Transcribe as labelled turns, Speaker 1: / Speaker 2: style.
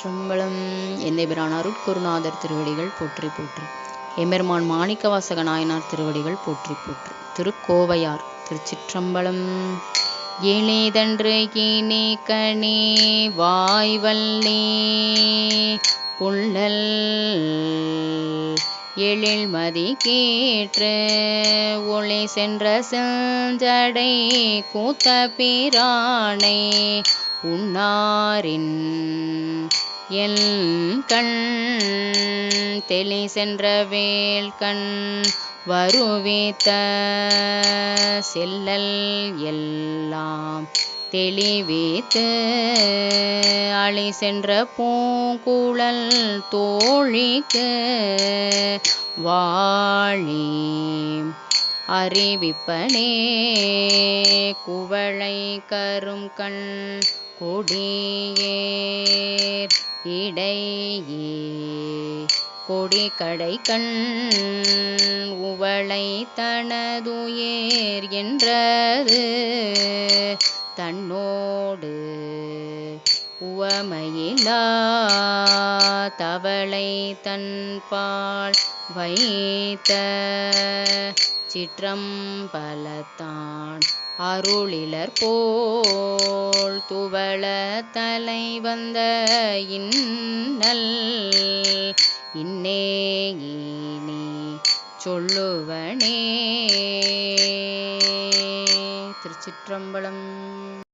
Speaker 1: திருச்சிற்றம்பலம் என்னை பிரான் அருட்குருநாதர் திருவடிகள் போற்றி போற்றி. எம்பெருமான் மாணிக்கவாசக நாயனார் திருவடிகள் போற்றி போற்றி. திருக்கோவையார் திருச்சிற்றம்பலம். இனிதன்று ஈனே கணே வாய்வல்லே புள்ளல் எழில்மதி கேற்று ஒளி சென்ற செஞ்சடை கூத்த பிரானை உண்ணாரின் என் கண் தெளி சென்ற வேல் கண் வருவித்த செல்லல் எல்லாம் தெளிவித்து அழி சென்ற பூங்குழல் தோழிக்கு வாழி அறிவிப்பனே. குவளை கரும் கண் கொடியேர் இடையே கொடி கடை கண் உவளை தனதுயேர் என்றது. தன்னோடு உவமையிலா தவளை தன்பால் வைத்த சிற்றம் பலத்தான் அருளிலர் போல் துவள தலை வந்த இன்னல். இன்னே சொல்லுவனே. திருச்சிற்றம்பலம்.